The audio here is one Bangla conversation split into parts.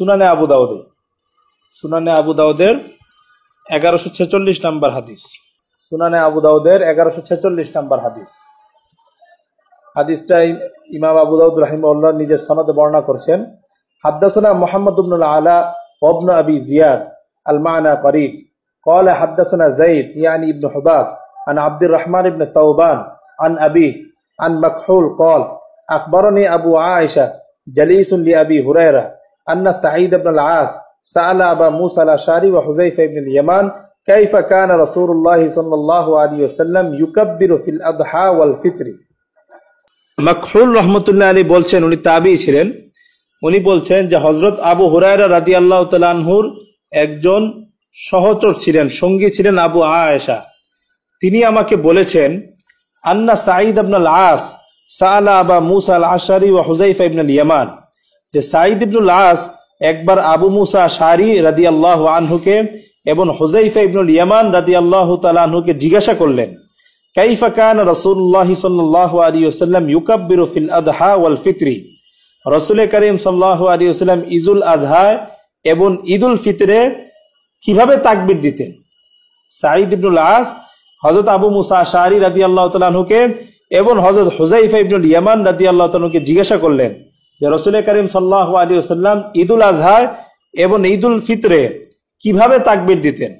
সুনানে আবু দাউদে সুনানে আবু দাউদের এগারোশো ছেচল্লিশ নাম্বার হাদিস সুনানে আবু দাউদের এগারোশো ছেচল্লিশ নাম্বার হাদিস হাদিসটা ইমাম আবু দাউদ রাহিমউল্লাহ নিজের সনদে বর্ণনা করছেন حدثنا محمد بن العلاء وابن أبي زياد المعنى قريب قال حدثنا زيد يعني ابن حباب عن عبد الرحمن بن ثوبان عن أبيه عن مكحول قال أخبرني أبو عائشة جليس لأبي هريرة أن سعيد بن العاص سأل أبا موسى الأشعري وحذيفة بن اليمان كيف كان رسول الله صلى الله عليه وسلم يكبر في الأضحى والفطر মকহুল রহমতুল্লাহ আলী বলছেন উনি তাবি ছিলেন উনি বলছেন যে হজরত আবু হুরায়রা রাদি আল্লাহ তালানহুর একজন সহচর ছিলেন সঙ্গী ছিলেন আবু আয়েশা তিনি আমাকে বলেছেন আন্না সাঈদ আবনাল আস সাআলা আবা মুসা আল আশারি ও হুজাইফা ইবনুল ইয়ামান যে সাঈদ ইবনুল আস একবার আবু মুসা শারি রাদি আল্লাহ আনহুকে এবং হুজাইফা ইবনুল ইয়ামান রাদি আল্লাহ তালানহুকে জিজ্ঞাসা করলেন, কাইফা কান রসুল্লাহ সাল্লাহ আলী ওসাল্লাম ইউকাব্বিরু ফিল আদহা ওয়াল ফিতরি? রসুল করিম সাল্লাহ আলী ওসাল্লাম ইজুল আজহা এবং ঈদুল ফিতরে কীভাবে তাকবির দিতেন? সাঈদ ইবনুল আস হজরত আবু মুসা শাহরি রাজি আল্লাহ তালুকে এবং হজরত হুজাইফা ইবনুল ইয়ামান রাজি আল্লাহ তালুকে জিজ্ঞাসা করলেন যে রসুল করিম সাল্লাহ আলী ওসাল্লাম ঈদুল আজহায় এবং ঈদুল ফিতরে কীভাবে তাকবির দিতেন?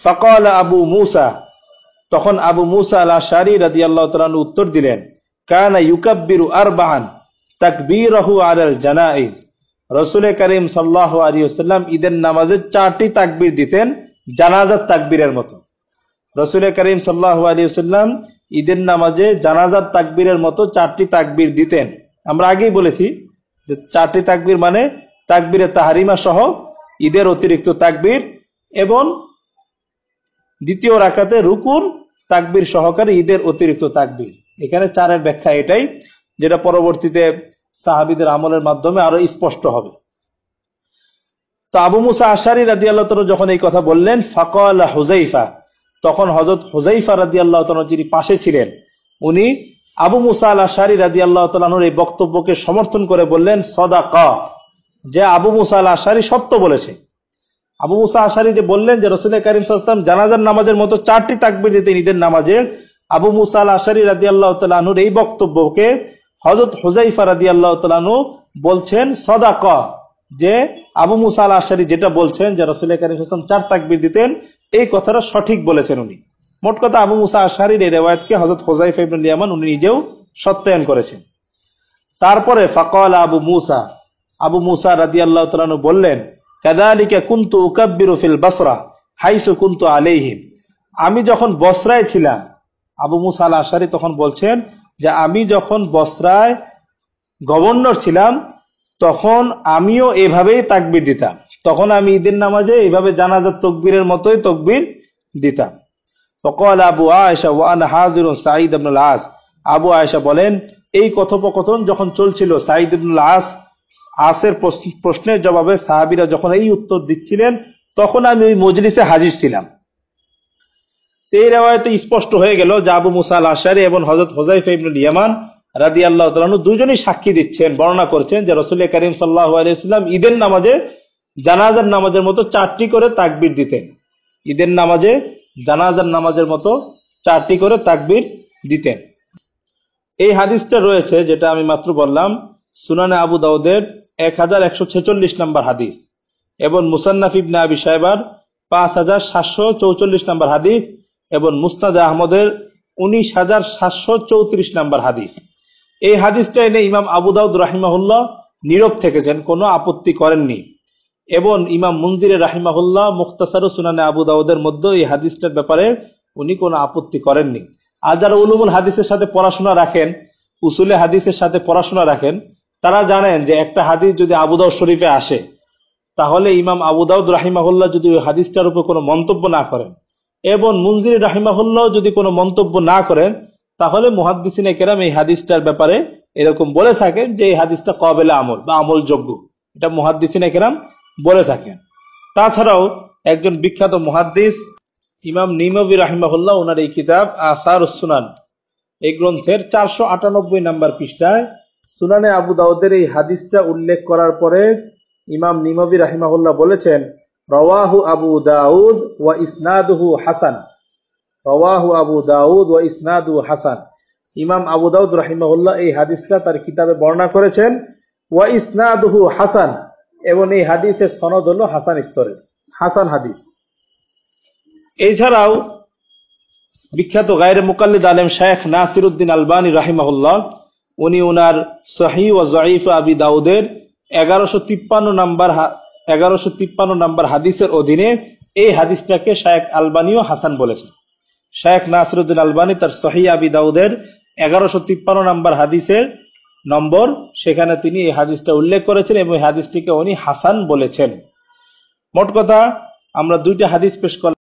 ফকল আবু মুসা, তখন আবু মুসা আল্লাহ শাহরি রাজি আল্লাহ তালু উত্তর দিলেন, কানা ইউকাব্বিরু আর বাহান তাকবীরহু আলাল জানাইজ রসুল করিম সাল্লাহ আলী ওসাল্লাম ঈদের নামাজে চারটি তাকবির দিতেন, জানাজার তাকবীরের মতো। রসুল করিম সাল্লাহ আলী সাল্লাম ঈদের নামাজে জানাজার তাকবীরের মতো চারটি তাকবীর দিতেন। আমরা আগেই বলেছি যে চারটি তাকবীর মানে তাকবীরের তাহারিমা সহ ঈদের অতিরিক্ত তাকবির এবং দ্বিতীয় রাখাতে রুকুর তাকবীর সহকারে ঈদের অতিরিক্ত তাকবির। এখানে চারের ব্যাখ্যা এটাই, যেটা পরবর্তীতে সাহাবিদের আমলের মাধ্যমে আরও স্পষ্ট হবে। তো আবু মুসা আশারি রাজি আল্লাহ যখন এই কথা বললেন, ফাকল হুজাইফা তখন হজরত হুজাইফা রাজি আল্লাহ যিনি পাশে ছিলেন, উনি আবু মুসা আল আশারি রাজি আল্লাহ তালুর এই বক্তব্যকে সমর্থন করে বললেন সদা ক যে আবু মুসা আল আশারি সত্য বলেছে। আবু মুসা আশারি যে বললেন যে রসুল করিম সাল্লাম জানাজার নামাজের মতো চারটি তাকবির দিতেন ঈদের নামাজে, আবু মুসা আল আশারি রাজি আল্লাহ তালুর এই বক্তব্যকে হজরত হুজাইফা রাজি আল্লাহ তালু বলছেন সদা ক যে আবু মুসা আল আশারি যেটা বলছেন যে রসুল করিম সাল্লাম চার তাকবির দিতেন, এই কথাটা সঠিক বলেছেন উনি। মোট কথা আবু মুসা আশারির এই রেওয়ায়তকে হজরত হোজাইফ ইবনুল ইয়ামান উনি নিজেও সত্যায়ন করেছেন। তারপরে ফাকাল আবু মুসা আবু মুসা রাদি আল্লাহ তালু বললেন কাদালিকা কুন্তু উকাব্বিরু ফিল বাসরা হাইসু কুন্তু আলাইহিম। আমি যখন বসরায় ছিলাম, আবু মুসা আল আশারি তখন বলছেন যে, আমি যখন বসরায় গভর্নর ছিলাম, তখন আমিও এভাবেই তাকবির দিতাম। তখন আমি ঈদের নামাজে এইভাবে জানাজার তকবীরের মতোই তকবির দিতাম। ফকল আবু আয়সা ওয়ান হাজির সাঈদ আবনুল আস। আবু আয়সা বলেন, এই কথোপকথন যখন চলছিল, সাঈদ আবনুল আস, আসের প্রশ্নের জবাবে সাহাবিরা যখন এই উত্তর দিচ্ছিলেন, তখন আমি ওই মজলিসে হাজির ছিলাম। এই রেওয়ায়তে স্পষ্ট হয়ে গেল যে আবু মুসা আল আশারি এবং হজরত হোজাইফ ইবনুল ইয়ামান রাদি আল্লাহ তালু দুজনই সাক্ষী দিচ্ছেন, বর্ণনা করছেন যে রসুল করিম সাল্লাহ আলাইসাল্লাম ঈদের নামাজে জানাজার নামাজের মতো চারটি করে তাকবির দিতেন। ঈদের নামাজে জানাজার নামাজের মতো চারটি করে তাকবির দিতেন। এই হাদিসটা রয়েছে, যেটা আমি মাত্র বললাম, সুনানে আবু দাউদের এক হাজার একশো ছেচল্লিশ নম্বর হাদিস এবং মুসান্নাফ ইবনে আবি সাহেবার পাঁচ হাজার সাতশো চৌচল্লিশ নম্বর হাদিস এবং মুস্তাদ আহমদের উনিশ হাজার সাতশো চৌত্রিশ নম্বর হাদিস। এই হাদিসটা এনে ইমাম আবু দাউদ রাহিমাহুল্লাহ নীরব থেকেছেন, কোনো আপত্তি করেননি। এবং ইমাম মঞ্জিরে রাহিমাহুল্লাহ মুখতাসার সুনানে আবু দাউদের মধ্যে এই হাদিসটার ব্যাপারে উনি কোনো আপত্তি করেননি। আর যারা উলুমুল হাদিসের সাথে পড়াশোনা রাখেন, উসুলে হাদিসের সাথে পড়াশোনা রাখেন, তারা জানেন যে একটা হাদিস যদি আবু দাউদ শরীফে আসে, তাহলে ইমাম আবু দাউদ রাহিমাহুল্লাহ যদি ওই হাদিসটার উপর কোনো মন্তব্য না করেন এবং মঞ্জির রাহিমাহুল্লাহ যদি কোনো মন্তব্য না করেন, তাহলে মুহাদ্দিসিনে কেরাম এই হাদিসটার ব্যাপারে এরকম বলে থাকেন যে এই হাদিসটা কবেলা আমল বা আমল যোগ্য এটা মুহাদ্দিসিনে কেরাম বলে থাকেন। তাছাড়াও একজন বিখ্যাত মুহাদ্দিস, ইমাম নিমবি রাহিমাহুল্লাহ ওনার এই কিতাব আসার সুনান এই গ্রন্থের চারশো আটানব্বই নাম্বার পৃষ্ঠায় সুনানে আবু দাউদের এই হাদিসটা উল্লেখ করার পরে ইমাম নিমবি রাহিমাহুল্লাহ বলেছেন, রওয়াহু আবু দাউদ ওয়া ইসনাদুহু হাসান। রওয়াহু আবু দাউদ ওয়া ইসনাদু হাসান। ইমাম আবু দাউদ রাহিমাহুল্লাহ এই হাদিসটা তার কিতাবে বর্ণনা করেছেন, ওয়া ইসনাদুহু হাসান। এবং এই হাদিসের সনদ হল হাসান স্তরের, হাসান হাদিস। এছাড়াও বিখ্যাত গায়ের মুকাল্লিদ আলেম শেখ নাসির উদ্দিন আলবানী রাহিমাহুল্লাহ, উনি উনার সহি ও জয়ীফ আবি দাউদের এগারোশো তিপ্পান্ন নাম্বার এগারোশো তিপ্পান্ন নাম্বার হাদিসের অধীনে এই হাদিসটাকে শেখ আলবানীও হাসান বলেছেন। শেখ নাসরুদ্দিন আলবানী তার সহি আবি দাউদের এগারোশো তিপ্পান্ন নাম্বার হাদিসের নম্বর, সেখানে তিনি এই হাদিসটা উল্লেখ করেছেন এবং হাদিসটিকে উনি হাসান বলেছেন। মোট কথা, আমরা দুইটা হাদিস পেশ করলাম।